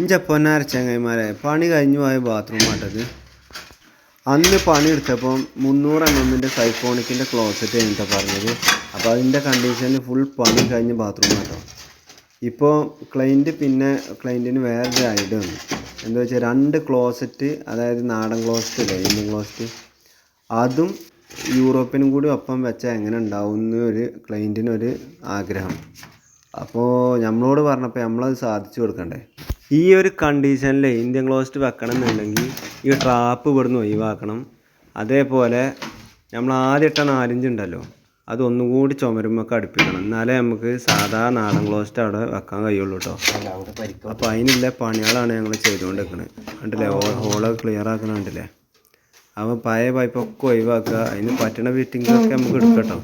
ഇഞ്ച പൊന്നാര ചങ്ങായിമാരെ പണി കഴിഞ്ഞു പോയ ബാത്റൂം ആട്ടത്. അന്ന് പണി എടുത്തപ്പം മുന്നൂറ് എം എമ്മിന്റെ സൈഫോണിക്കിന്റെ ക്ലോസറ്റ് എന്നിട്ട് പറഞ്ഞത്. അപ്പോൾ അതിന്റെ കണ്ടീഷനിൽ ഫുൾ പണി കഴിഞ്ഞ ബാത്റൂം ആട്ടോ. ഇപ്പോൾ ക്ലൈന്റ് പിന്നെ ക്ലൈന്റിന് വേറൊരു ഐഡിയ വന്നു. എന്താ വെച്ചാൽ രണ്ട് ക്ലോസറ്റ് അതായത് നാടൻ ക്ലോസറ്റ് അല്ലേ ഇന്ത്യൻ ക്ലോസറ്റ് അതും യൂറോപ്പിനും കൂടി ഒപ്പം വെച്ചാൽ എങ്ങനെ ഉണ്ടാവും ഒരു ക്ലൈന്റിനൊരു ആഗ്രഹം. അപ്പോൾ നമ്മളോട് പറഞ്ഞപ്പോൾ നമ്മളത് സാധിച്ചു കൊടുക്കണ്ടേ? ഈ ഒരു കണ്ടീഷനിൽ ഇന്ത്യൻ ക്ലോസ്റ്റ് വെക്കണം എന്നുണ്ടെങ്കിൽ ഈ ട്രാപ്പ് ഇവിടുന്ന് ഒഴിവാക്കണം. അതേപോലെ നമ്മൾ ആദ്യം ഇട്ട നാലഞ്ച് ഉണ്ടല്ലോ അത് ഒന്നുകൂടി ചുമരുമൊക്കെ അടുപ്പിക്കണം. എന്നാലേ നമുക്ക് സാധാ നാടൻ ക്ലോസ്റ്റ് അവിടെ വെക്കാൻ കഴിയുള്ളൂ കേട്ടോ അപ്പോൾ അതിനുള്ള പണികളാണ് ഞങ്ങൾ ചെയ്തുകൊണ്ടിരിക്കുന്നത് കണ്ടില്ലേ? ഹോൾ ക്ലിയർ ആക്കണം കണ്ടില്ലേ? അപ്പോൾ പഴയ പൈപ്പൊക്കെ ഒഴിവാക്കുക. അതിന് പറ്റണ ഫിറ്റിങ്സൊക്കെ നമുക്ക് എടുക്കട്ടോ.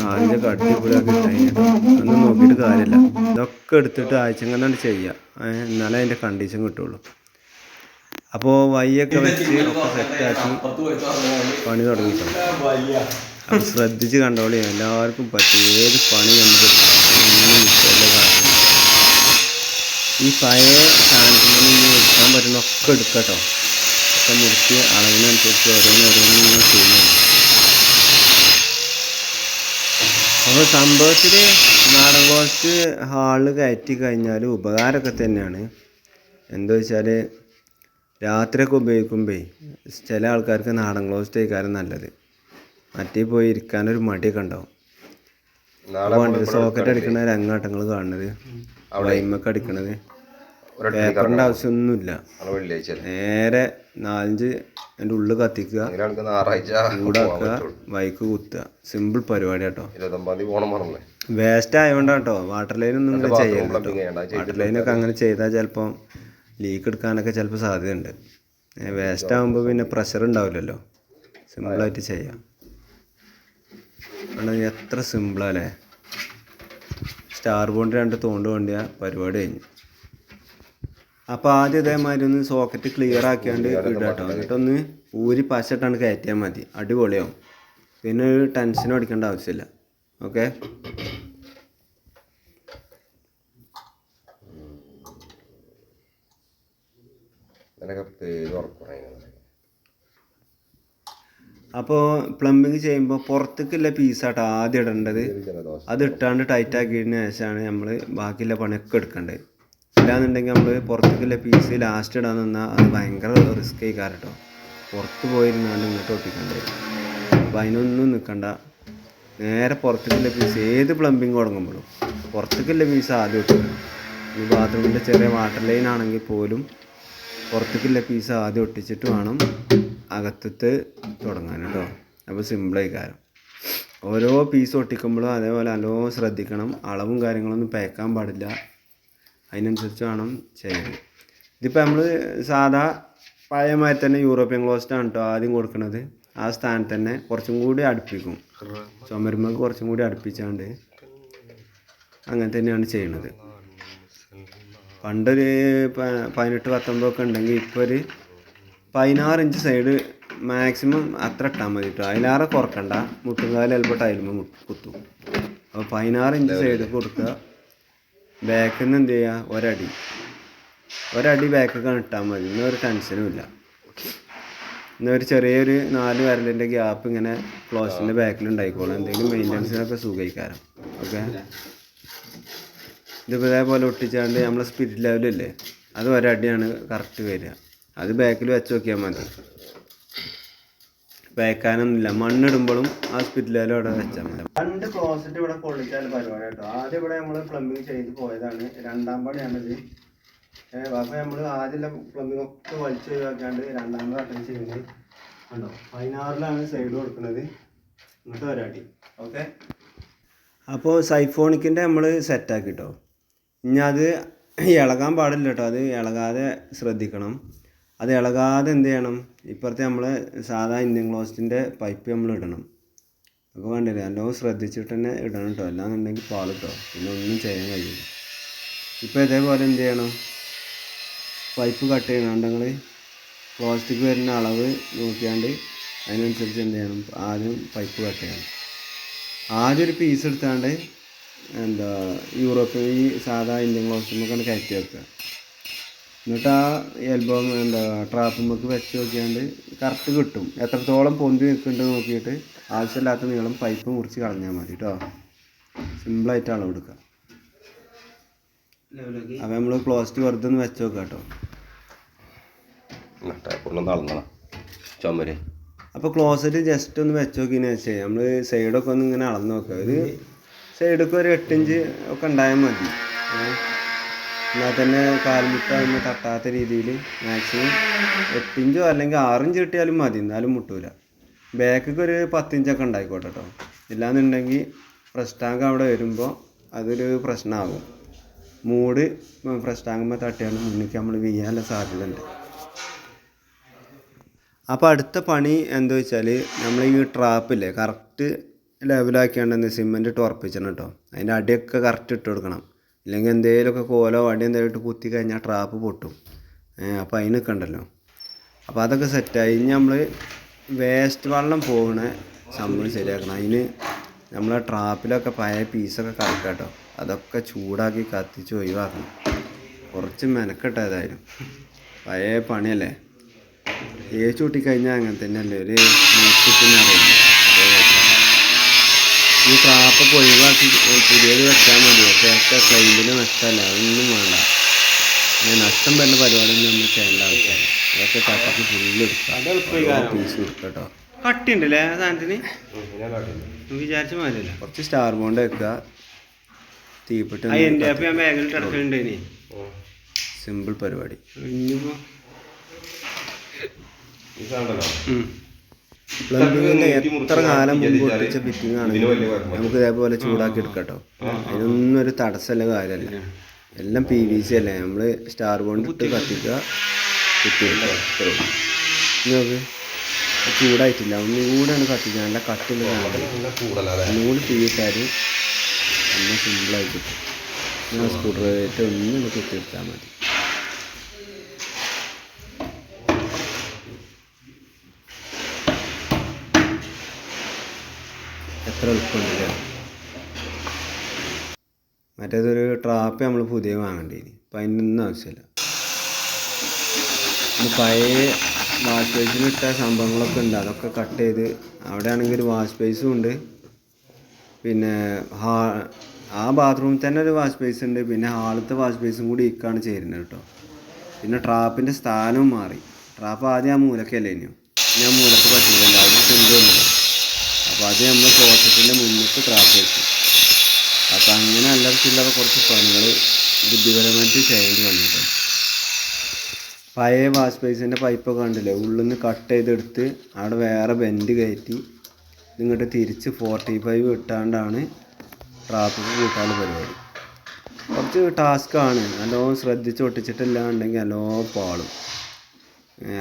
നാലിന്റെ അടിപൊളിയാക്കി കഴിഞ്ഞിട്ടോ ഒന്നും നോക്കിയിട്ട് കാര്യമില്ല. ഇതൊക്കെ എടുത്തിട്ട് ആഴ്ച കണ്ടാണ് ചെയ്യുക എന്നാലേ അതിന്റെ കണ്ടീഷൻ കിട്ടുള്ളൂ. അപ്പോൾ വയ്യൊക്കെ വെച്ച് ഒക്കെ സെറ്റാക്കി പണി തുടങ്ങിയിട്ടുണ്ട് അപ്പോൾ ശ്രദ്ധിച്ച് കണ്ടോളി. എല്ലാവർക്കും പറ്റും ഏത് പണി നമുക്ക് ഈ പഴയ സാധനത്തിൽ നിന്ന് എടുക്കാൻ പറ്റുന്ന ഒക്കെ എടുക്കട്ടോ. ഒക്കെ മുറിച്ച് അളവിനനുസരിച്ച് ഓരോന്ന് ഓരോന്ന് ഇങ്ങനെ ചെയ്യുന്നുണ്ട് അപ്പോൾ സംഭവത്തിൽ നാടൻ കോസ്റ്റ് ഹാളിൽ കയറ്റി കഴിഞ്ഞാൽ ഉപകാരമൊക്കെ തന്നെയാണ്. എന്താ വെച്ചാൽ രാത്രിയൊക്കെ ഉപയോഗിക്കുമ്പോൾ ചില ആൾക്കാർക്ക് നാടൻ ക്ലോസ്റ്റ് കഴിക്കാനും നല്ലത്. മറ്റേ പോയി ഇരിക്കാനൊരു മടിയൊക്കെ ഉണ്ടാവും. സോക്കറ്റ് അടിക്കണ രംഗാട്ടങ്ങൾ കാണുന്നത്. ഫ്ലൈമൊക്കെ അടിക്കണത്. പേപ്പറിന്റെ ആവശ്യമൊന്നുമില്ല. നേരെ നാലഞ്ച് അതിന്റെ ഉള്ളിൽ കത്തിക്കുക. ചൂടാക്കുക. ബൈക്ക് കുത്തുക. സിമ്പിൾ പരിപാടി കേട്ടോ വേസ്റ്റ് ആയതുകൊണ്ടാണ് കേട്ടോ വാട്ടർ ലൈനൊന്നും ഇങ്ങനെ ചെയ്യരുത്. വാട്ടർ ലൈനൊക്കെ അങ്ങനെ ചെയ്താൽ ചിലപ്പോൾ ലീക്ക് എടുക്കാനൊക്കെ ചിലപ്പോൾ സാധ്യതയുണ്ട്. വേസ്റ്റ് ആകുമ്പോൾ പിന്നെ പ്രഷർ ഉണ്ടാവില്ലല്ലോ. സിമ്പിളായിട്ട് ചെയ്യാം. എത്ര സിമ്പിളല്ലേ സ്റ്റാർ ബോണ്ട് രണ്ട് തോണ്ട് വേണ്ടിയ പരിപാടി കഴിഞ്ഞു. അപ്പോൾ ആദ്യം ഇതേമാതിരി ഒന്ന് സോക്കറ്റ് ക്ലിയർ ആക്കിയാണ്ട് ഇടാട്ടോ. എന്നിട്ടൊന്ന് ഊരി പശട്ടാണ് കയറ്റിയാൽ മതി. അടിപൊളിയാവും. പിന്നെ ഒരു ടെൻഷനും അടിക്കേണ്ട ആവശ്യമില്ല. ഓക്കെ അപ്പോൾ പ്ലംബിങ് ചെയ്യുമ്പോൾ പുറത്തേക്കുള്ള പീസാട്ടോ ആദ്യം ഇടേണ്ടത്. അത് ഇട്ടാണ്ട് ടൈറ്റ് ആക്കിയതിന് ശേഷമാണ് നമ്മൾ ബാക്കിയുള്ള പണിയൊക്കെ എടുക്കേണ്ടത്. ഇല്ലാന്നുണ്ടെങ്കിൽ നമ്മൾ പുറത്തേക്കുള്ള പീസ് ലാസ്റ്റ് ഇടാൻ നിന്നാൽ അത് ഭയങ്കര റിസ്ക് ആയി കേട്ടോ പുറത്ത് പോയിരുന്നാണ്ട് ഇങ്ങോട്ട് ഒട്ടിക്കണ്ട. അപ്പോൾ അതിനൊന്നും നിൽക്കണ്ട നേരെ പുറത്തേക്കുള്ള പീസ് ഏത് പ്ലംബിങ് തുടങ്ങുമ്പോഴും പുറത്തേക്കുള്ള പീസ് ആദ്യം ഒട്ടിക്കണം. ഈ ബാത്റൂമിന്റെ ചെറിയ വാട്ടർ ലൈൻ ആണെങ്കിൽ പോലും പുറത്തേക്കുള്ള പീസ് ആദ്യം ഒട്ടിച്ചിട്ട് വേണം അകത്തത്ത് തുടങ്ങാൻ കേട്ടോ അപ്പോൾ സിമ്പിളായി കാരം ഓരോ പീസ് ഒട്ടിക്കുമ്പോഴും അതേപോലെ നല്ലോണം ശ്രദ്ധിക്കണം. അളവും കാര്യങ്ങളൊന്നും പേക്കാൻ പാടില്ല. അതിനനുസരിച്ച് വേണം ചെയ്യാൻ ഇതിപ്പോൾ നമ്മൾ സാധാ പഴയമാതിരി തന്നെ യൂറോപ്യൻ ക്ലോസ്റ്റ് ആണ് കേട്ടോ ആദ്യം കൊടുക്കുന്നത് ആ സ്ഥാനത്ത് തന്നെ കുറച്ചും കൂടി അടുപ്പിക്കും. ചുമരുമ്പോൾ കുറച്ചും കൂടി അടുപ്പിച്ചാണ്ട് അങ്ങനെ തന്നെയാണ് ചെയ്യണത്. പണ്ടൊരു പതിനെട്ട് പത്തൊമ്പതൊക്കെ ഉണ്ടെങ്കിൽ ഇപ്പോൾ ഒരു പതിനാറ് ഇഞ്ച് സൈഡ് മാക്സിമം അത്ര ഇട്ടാൽ മതി കേട്ടോ അതിലാറെ കുറക്കണ്ട. മുട്ടുംകാലം ചിലപ്പോൾ ടൈലുമ്പോൾ കുത്തും. അപ്പോൾ പതിനാറ് ഇഞ്ച് സൈഡ് കൊടുക്കുക. ബാക്കിൽ നിന്ന് എന്ത് ചെയ്യുക ഒരടി. ഒരടി ബാക്കൊക്കെ ഇട്ടാൽ മതി. ഇന്ന ഒരു ടെൻഷനും ഇല്ല. ഇന്നൊരു ചെറിയൊരു നാല് വരലിന്റെ ഗ്യാപ്പ് ഇങ്ങനെ ക്ലോസിന്റെ ബാക്കിൽ ഉണ്ടായിക്കോളും. എന്തെങ്കിലും മെയിന്റനൻസിനൊക്കെ സുഖയിക്കാരം. ഓക്കെ ഇതിപ്പോൾ ഇതേപോലെ ഒട്ടിച്ചാണ്ട് നമ്മളെ സ്പിരിറ്റ് ലെവലില്ലേ അത് ഒരടിയാണ് കറക്റ്റ് വരിക. അത് ബാക്കിൽ വെച്ച് നോക്കിയാൽ മതി. പേക്കാനൊന്നുമില്ല. മണ്ണിടുമ്പോഴും ആ സ്പിരിറ്റ് അവിടെ വെച്ചാൽ മതി. രണ്ട് ക്ലോസറ്റ് ഇവിടെ കൊള്ളിച്ചാൽ പരിപാടി കേട്ടോ. ആദ്യം ഇവിടെ നമ്മൾ പ്ലംബിങ് ചെയ്ത് പോയതാണ്. രണ്ടാം പണിയാണിത്. അപ്പോൾ നമ്മൾ ആദ്യം പ്ലംബിങ് ഒക്കെ വലിച്ചു ഒഴിവാക്കാണ്ട് രണ്ടാമത് അറ്റൻഡ് ചെയ്യുന്നത് കണ്ടോ? പതിനാറിലാണ് സൈഡ് കൊടുക്കുന്നത് ഇങ്ങോട്ട് ഒരാട്ടി ഓക്കെ? അപ്പോൾ സൈഫോണിക്കിന്റെ നമ്മൾ സെറ്റാക്കി കേട്ടോ ഇനി അത് ഇളകാൻ പാടില്ല കേട്ടോ. അത് ഇളകാതെ ശ്രദ്ധിക്കണം. അത് ഇളകാതെ എന്ത് ചെയ്യണം? ഇപ്പുറത്തെ നമ്മൾ സാധാ ഇന്ത്യൻ ക്ലോസ്റ്റിന്റെ പൈപ്പ് നമ്മൾ ഇടണം. അപ്പോൾ കണ്ടില്ലേ? നല്ലോണം ശ്രദ്ധിച്ചിട്ട് തന്നെ ഇടണം കേട്ടോ അല്ലാന്നുണ്ടെങ്കിൽ പാൾ കേട്ടോ പിന്നെ ഒന്നും ചെയ്യാൻ കഴിയില്ല. ഇപ്പോൾ ഇതേപോലെ എന്ത് ചെയ്യണം? പൈപ്പ് കട്ട് ചെയ്യണം നിങ്ങൾ പ്ലാസ്റ്റിക് വരുന്ന അളവ് നോക്കിയാണ്ട് അതിനനുസരിച്ച് എന്ത് ചെയ്യണം? ആദ്യം പൈപ്പ് കട്ട് ചെയ്യണം. ആദ്യം ഒരു പീസ് എടുത്താണ്ട് എന്താ യൂറോപ്പിൽ ഈ സാധാ ഇന്ത്യൻ ക്ലോസ്റ്റുമൊക്കെയാണ് കയറ്റി വെക്കുക. എന്നിട്ട് ആ എൽബോ എന്താ ട്രാപ്പുമ്മക്ക് വെച്ച് നോക്കിയാണ്ട് കറക്റ്റ് കിട്ടും. എത്രത്തോളം പൊന്തി നിൽക്കുന്നുണ്ട് നോക്കിയിട്ട് ആവശ്യമില്ലാത്ത നീളം പൈപ്പ് മുറിച്ച് കളഞ്ഞാൽ മതി കേട്ടോ സിമ്പിളായിട്ട് കൊടുക്കുക അപ്പം നമ്മൾ ക്ലോസ്റ്റ് വെറുതെ ഒന്ന് വെച്ച് നോക്കാം കേട്ടോ. ചുമര്. അപ്പോൾ ക്ലോസറ്റ് ജസ്റ്റ് ഒന്ന് വെച്ച് നോക്കിയെന്ന് വെച്ചാൽ നമ്മൾ സൈഡൊക്കെ ഒന്ന് ഇങ്ങനെ അളന്ന് നോക്കുക ഒരു സൈഡൊക്കെ ഒരു എട്ടിഞ്ച് ഒക്കെ ഉണ്ടായാൽ മതി. എന്നാൽ തന്നെ കാൽമുട്ട ഒന്ന് തട്ടാത്ത രീതിയിൽ മാക്സിമം എട്ടിഞ്ചോ അല്ലെങ്കിൽ ആറിഞ്ച് കിട്ടിയാലും മതി. എന്നാലും മുട്ടൂല. ബാക്കിൽ ഒരു പത്തിഞ്ചൊക്കെ ഉണ്ടായിക്കോട്ടെ കേട്ടോ ഇല്ലാന്നുണ്ടെങ്കിൽ ടാങ്ക് അവിടെ വരുമ്പോൾ അതൊരു പ്രശ്നമാകും മൂട് പ്രസ് ടാങ്കുമ്പോൾ തട്ടിയാണ് മുന്നിലേക്ക് നമ്മൾ വീഴാനുള്ള സാധ്യത ഉണ്ട് അപ്പോൾ അടുത്ത പണി എന്താ വെച്ചാൽ നമ്മൾ ഈ ട്രാപ്പില്ലേ കറക്റ്റ് ലെവലാക്കിയാണ്ട് സിമെന്റ് ഇട്ട് ഉറപ്പിച്ചണം കേട്ടോ അതിന്റെ അടിയൊക്കെ കറക്റ്റ് ഇട്ട് കൊടുക്കണം. ഇല്ലെങ്കിൽ എന്തെങ്കിലുമൊക്കെ കോലോ വടി എന്തെങ്കിലും ഇട്ട് കുത്തി കഴിഞ്ഞാൽ ട്രാപ്പ് പൊട്ടും. അപ്പോൾ അതിന് നിൽക്കണ്ടല്ലോ അപ്പോൾ അതൊക്കെ സെറ്റായി ഇനി നമ്മൾ വേസ്റ്റ് വെള്ളം പോകുന്ന സംഭവം ശരിയാക്കണം. അതിന് നമ്മൾ ട്രാപ്പിലൊക്കെ പഴയ പീസൊക്കെ കറക്കാം കേട്ടോ അതൊക്കെ ചൂടാക്കി കത്തിച്ച് ഒഴിവാക്കണം. കുറച്ച് മെനക്കെട്ടതായാലും പഴയ പണിയല്ലേ? ഏച്ചൂട്ടിക്കഴിഞ്ഞാൽ അങ്ങനെ തന്നെയല്ലേ? ഒരു നോക്കിപ്പിന്നെ അറിയില്ല ഈ ക്രാപ്പൊക്കെ ഒഴിവാക്കി പുതിയത് വെച്ചാൽ മതി. പക്ഷേ ക്ലൈന്റിന് നഷ്ടമല്ല? അതൊന്നും വേണ്ട. നഷ്ടം വരുന്ന പരിപാടിയൊന്നും നമ്മൾ ചെയ്യേണ്ട ആവശ്യമില്ല. അതൊക്കെ കട്ടക്ക് ഫുള്ള് പീസ് കൊടുക്കുക കേട്ടോ കട്ടിണ്ടല്ലേ ആ സാധനത്തിന്? വിചാരിച്ച മാതിരില്ല കുറച്ച് സ്റ്റാർ ബോണ്ട് വെക്കുക. തീപ്പെട്ട് സിമ്പിൾ പരിപാടി. ഇനിയിപ്പോൾ ഈ എത്ര കാലം മുമ്പ് ഒട്ടിച്ച ഫിറ്റിംഗ് ആണെങ്കിലും നമുക്ക് ഇതേപോലെ ചൂടാക്കി എടുക്കട്ടോ. അതിനൊന്നും ഒരു തടസ്സമല്ല കാര്യമല്ല. എല്ലാം പി വി സി അല്ലേ? നമ്മൾ സ്റ്റാർ ബോണ്ട് ഇട്ട് കത്തിക്കുക കുത്തി നോക്ക്. ചൂടായിട്ടില്ല. ഒന്നും കൂടെ ആണ് കത്തിക്കുക നല്ല കട്ടില്ല ഒന്നുകൂടി തീ ഇട്ടാൽ നല്ല സിമ്പിളായി കിട്ടും. സ്കൂട്ടർ ഡ്രൈവർ ഒന്നും കുത്തി എടുത്താൽ മതി എത്ര എളുപ്പമുണ്ടല്ലേ മറ്റേതൊരു ട്രാപ്പ് നമ്മൾ പുതിയ വാങ്ങേണ്ടിനി. അപ്പം അതിനൊന്നും ആവശ്യമില്ല പഴയ വാഷ് ബേസിനിട്ട സംഭവങ്ങളൊക്കെ ഉണ്ട്. അതൊക്കെ കട്ട് ചെയ്ത് അവിടെ ആണെങ്കിൽ ഒരു വാഷ് ബേസും ഉണ്ട്. പിന്നെ ഹാ ആ ബാത്റൂമിൽ തന്നെ ഒരു വാഷ് ബേസ് ഉണ്ട്. പിന്നെ ഹാളത്തെ വാഷ് ബേസും കൂടി ഇക്കാണ് ചേരുന്നത് കേട്ടോ. പിന്നെ ട്രാപ്പിന്റെ സ്ഥാനവും മാറി. ട്രാപ്പ് ആദ്യം ആ മൂലക്കല്ലേ ഇനിയോ ഞാൻ മൂലക്ക് അപ്പോൾ അത് നമ്മൾ ക്ലോസറ്റിന്റെ മുന്നിട്ട് ട്രാപ്പ് വെക്കും. അപ്പം അങ്ങനെ അല്ലറ കുറച്ച് പണികൾ ബുദ്ധിപരമായിട്ട് ചെയ്യേണ്ടി വന്നിട്ട് പഴയ വാഷ് ബേസിന്റെ പൈപ്പൊക്കെ കണ്ടില്ലേ? ഉള്ളിൽ നിന്ന് കട്ട് ചെയ്തെടുത്ത് അവിടെ വേറെ ബെൻഡ് കയറ്റി ഇങ്ങോട്ട് തിരിച്ച് ഫോർട്ടി ഫൈവ് ഇട്ടാണ്ടാണ് ട്രാഫിക് കൂട്ടാനുള്ള പരിപാടി. കുറച്ച് ടാസ്ക്കാണ് നല്ലോണം ശ്രദ്ധിച്ച് ഒട്ടിച്ചിട്ടില്ലാണ്ടെങ്കിൽ നല്ലോണം പാളും.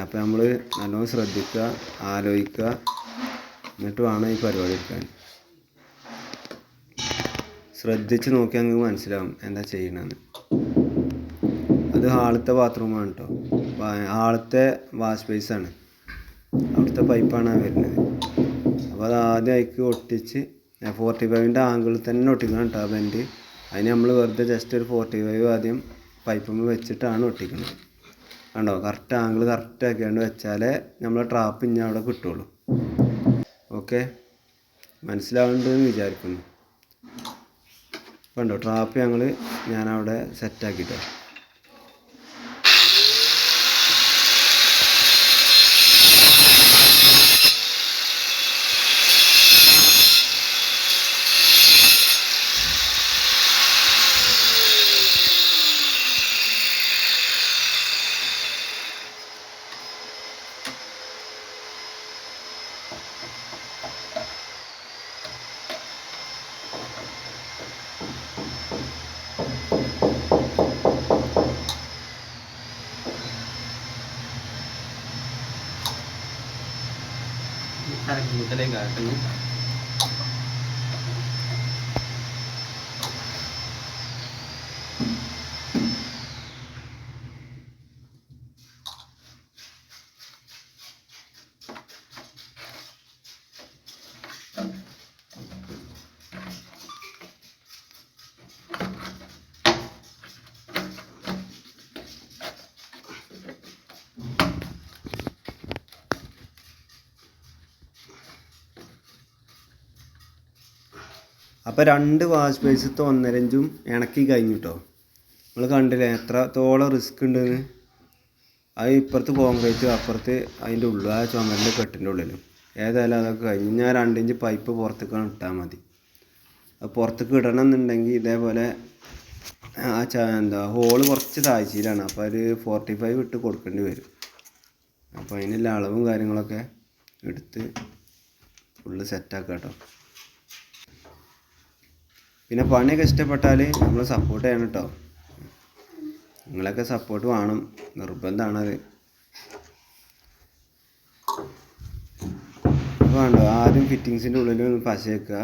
അപ്പോൾ നമ്മൾ നല്ലോണം ശ്രദ്ധിക്കുക ആലോചിക്കുക. എന്നിട്ട് വേണം ഈ പരിപാടി എടുക്കാൻ. ശ്രദ്ധിച്ച് നോക്കിയാൽ നിങ്ങൾക്ക് മനസ്സിലാവും എന്താ ചെയ്യണമെന്ന് അത് ഹാളത്തെ ബാത്റൂമാണ് കേട്ടോ ഹാളത്തെ വാഷ് ബേസാണ്. അവിടുത്തെ പൈപ്പാണ് വരുന്നത്. അപ്പോൾ അത് ആദ്യം അതിക്ക് ഒട്ടിച്ച് ഫോർട്ടി ഫൈവിന്റെ ആംഗിളിൽ തന്നെ ഒട്ടിക്കണം കേട്ടോ ആ ബെൻഡ് അതിന് നമ്മൾ വെറുതെ ജസ്റ്റ് ഒരു ഫോർട്ടി ഫൈവ് ആദ്യം പൈപ്പിൽ വെച്ചിട്ടാണ് ഒട്ടിക്കുന്നത് കണ്ടോ? കറക്റ്റ് ആംഗിൾ കറക്റ്റ് ആക്കിയാണ്ട് വെച്ചാലേ നമ്മളെ ട്രാപ്പ് ഇനി അവിടെ കിട്ടുള്ളൂ. ഓക്കെ മനസ്സിലാവുന്നുണ്ടെന്ന് വിചാരിക്കുന്നു. കണ്ടോ ട്രാപ്പ് ഞങ്ങൾ ഞാനവിടെ സെറ്റാക്കിട്ടോ Parang hindi talaga. Ganun. അപ്പോൾ രണ്ട് വാഷ് ബേസിലത്തെ ഒന്നരഞ്ചും ഇണക്കി കഴിഞ്ഞു കേട്ടോ നിങ്ങൾ കണ്ടില്ലേ എത്രത്തോളം റിസ്ക് ഉണ്ടെന്ന്? അത് ഇപ്പുറത്ത് കോൺക്രീറ്റ് അപ്പുറത്ത് അതിന്റെ ഉള്ളു ആ ചുമരിന്റെ കെട്ടിന്റെ ഉള്ളിൽ ഏതായാലും അതൊക്കെ കഴിഞ്ഞ്. ഞാൻ രണ്ടിഞ്ച് പൈപ്പ് പുറത്തേക്കാണ് ഇട്ടാൽ മതി. അത് പുറത്തേക്ക് ഇടണം എന്നുണ്ടെങ്കിൽ ഇതേപോലെ ആ എന്താ ഹോൾ കുറച്ച് താഴ്ചയിലാണ്. അപ്പോൾ ഒരു ഫോർട്ടി ഫൈവ് ഇട്ട് കൊടുക്കേണ്ടി വരും. അപ്പോൾ അതിനുള്ള അളവും കാര്യങ്ങളൊക്കെ എടുത്ത് ഫുള്ള് സെറ്റാക്കാം കേട്ടോ പിന്നെ പണിയൊക്കെ ഇഷ്ടപ്പെട്ടാൽ നമ്മൾ സപ്പോർട്ട് ചെയ്യണം കേട്ടോ നിങ്ങളൊക്കെ സപ്പോർട്ട് വേണം. നിർബന്ധമാണത് വേണ്ടോ ആദ്യം ഫിറ്റിങ്സിന്റെ ഉള്ളിൽ ഒന്ന് പശ വെക്കുക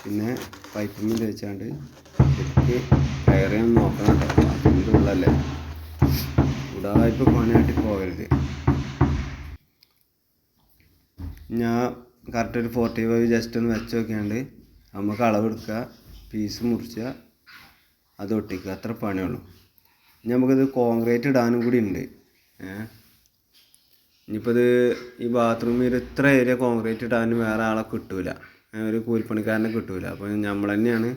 പിന്നെ പൈപ്പിൽ വെച്ചാണ്ട് ശരിക്ക് കയറി ഒന്ന് നോക്കണം കേട്ടോ അതിന്റെ ഉള്ളല്ലേ. ഉടായ്പ പണിയായിട്ട് പോകരുത് ഞാൻ കറക്റ്റ് ഒരു ഫോർട്ടി ഫൈവ് ജസ്റ്റ് ഒന്ന് വെച്ച് നോക്കിയാണ്ട് നമുക്ക് അളവെടുക്കുക പീസ് മുറിച്ചാൽ അത് ഒട്ടിക്കുക. അത്ര പണിയുള്ളൂ. നമുക്കിത് കോൺക്രീറ്റ് ഇടാനും കൂടി ഉണ്ട്. ഇനിയിപ്പോൾ ഇത് ഈ ബാത്റൂമിൽ ഇത്ര ഏരിയ കോൺക്രീറ്റ് ഇടാനും വേറെ ആളെ കിട്ടൂല. ഒരു കൂലിപ്പണിക്കാരനെ കിട്ടൂല. അപ്പോൾ നമ്മൾ തന്നെയാണ്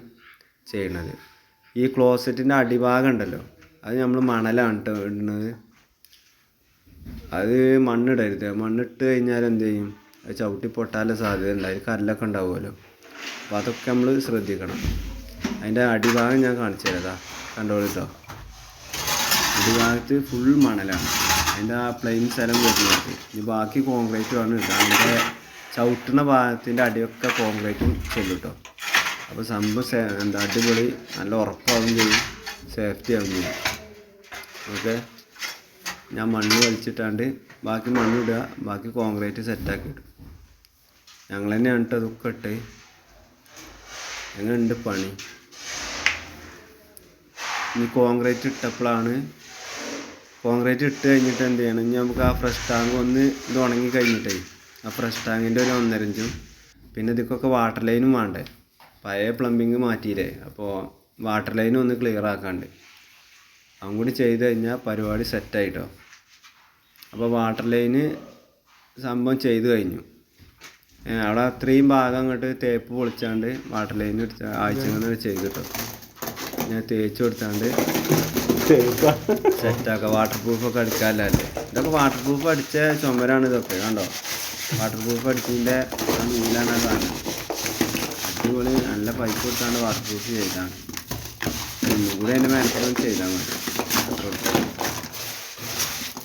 ചെയ്യണത്. ഈ ക്ലോസറ്റിന്റെ അടിഭാഗം ഉണ്ടല്ലോ. അത് നമ്മൾ മണലാണ് ഇടുന്നത്. അത് മണ്ണിടരുത്. മണ്ണിട്ട് കഴിഞ്ഞാൽ എന്ത് ചെയ്യും? അത് ചവിട്ടി പൊട്ടാനുള്ള സാധ്യത ഉണ്ട്. അതിൽ കല്ലൊക്കെ ഉണ്ടാവുമല്ലോ. അപ്പോൾ അതൊക്കെ നമ്മൾ ശ്രദ്ധിക്കണം. അതിന്റെ അടിഭാഗം ഞാൻ കാണിച്ചു തരാം. കണ്ടോളിട്ടോ കണ്ടോളൂ കേട്ടോ അടിഭാഗത്ത് ഫുൾ മണലാണ്. അതിന്റെ ആ പ്ലെയിൻ സ്ഥലം വരുന്നത്. ഇനി ബാക്കി കോൺക്രീറ്റ് ആണ് ഇടുക അതിന്റെ ചവിട്ടുന്ന ഭാഗത്തിന്റെ അടിയൊക്കെ കോൺക്രീറ്റും ചെല്ലും കേട്ടോ അപ്പോൾ സംഭവം എന്താ അടിപൊളി നല്ല ഉറപ്പാവും ചെയ്യും. സേഫ്റ്റി ആവും ചെയ്യും. ഓക്കെ? ഞാൻ മണ്ണ് വലിച്ചിട്ടാണ്ട് ബാക്കി മണ്ണ് ഇടുക. ബാക്കി കോൺക്രീറ്റ് സെറ്റാക്കി ഇടും. ഞങ്ങൾ തന്നെയാണ് കേട്ടോ അതൊക്കെ ഇട്ട്. എങ്ങനെയുണ്ട് പണി? ഇനി കോൺക്രീറ്റ് ഇട്ടപ്പോഴാണ് കോൺക്രീറ്റ് ഇട്ട് കഴിഞ്ഞിട്ട് എന്ത് ചെയ്യണം? ഇനി നമുക്ക് ആ ഫ്രഷ് ടാങ്ക് ഒന്ന് ഇത് ഉണങ്ങി കഴിഞ്ഞിട്ടേ ആ ഫ്രഷ് ടാങ്കിന്റെ ഒരു ഒന്നരഞ്ചും പിന്നെ ഇതിക്കൊക്കെ വാട്ടർ ലൈനും വേണ്ടേ. പഴയ പ്ലംബിങ് മാറ്റിയില്ലേ അപ്പോൾ വാട്ടർ ലൈനും ഒന്ന് ക്ലിയർ ആക്കാണ്ട്. അതും കൂടി ചെയ്ത് കഴിഞ്ഞാൽ പരിപാടി സെറ്റായിട്ടോ അപ്പോൾ വാട്ടർ ലൈന് സംഭവം ചെയ്ത് കഴിഞ്ഞു. അവിടെ അത്രയും ഭാഗം അങ്ങോട്ട് തേപ്പ് പൊളിച്ചാണ്ട് വാട്ടർ ലൈൻ എടുത്ത ആഴ്ച ചെയ്ത് കിട്ടും. ഞാൻ തേച്ച് കൊടുത്താണ്ട് സെറ്റാക്കാം വാട്ടർ പ്രൂഫൊക്കെ അടിക്കാനല്ലേ ഇതൊക്കെ വാട്ടർ പ്രൂഫ് അടിച്ച ചുമരാണ് ഇതൊക്കെ കണ്ടോ? വാട്ടർ പ്രൂഫ് അടിച്ചതിന്റെ നീലാണ് ആ സാധനം. അടിപൊളി നല്ല പൈപ്പ് കൊടുത്താണ്ട് വാട്ടർ പ്രൂഫ് ചെയ്താണ്. കൂടെ അതിന്റെ മേലപ്പുറം ചെയ്താൽ മതി.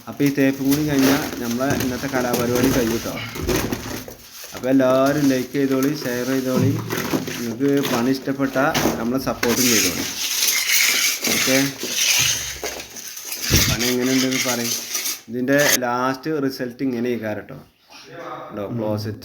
അപ്പോൾ ഈ തേപ്പും കൂടി കഴിഞ്ഞാൽ നമ്മളെ ഇന്നത്തെ കലാപരിപാടി കഴിയും കേട്ടോ. അപ്പോൾ എല്ലാവരും ലൈക്ക് ചെയ്തോളി ഷെയർ ചെയ്തോളി. നിങ്ങൾക്ക് പണി ഇഷ്ടപ്പെട്ട നമ്മളെ സപ്പോർട്ടും ചെയ്തോളി. ഓക്കെ പണി എങ്ങനെയുണ്ടെന്ന് പറയും. ഇതിന്റെ ലാസ്റ്റ് റിസൾട്ട് ഇങ്ങനെ കേട്ടോ കേട്ടോ ക്ലോസറ്റ്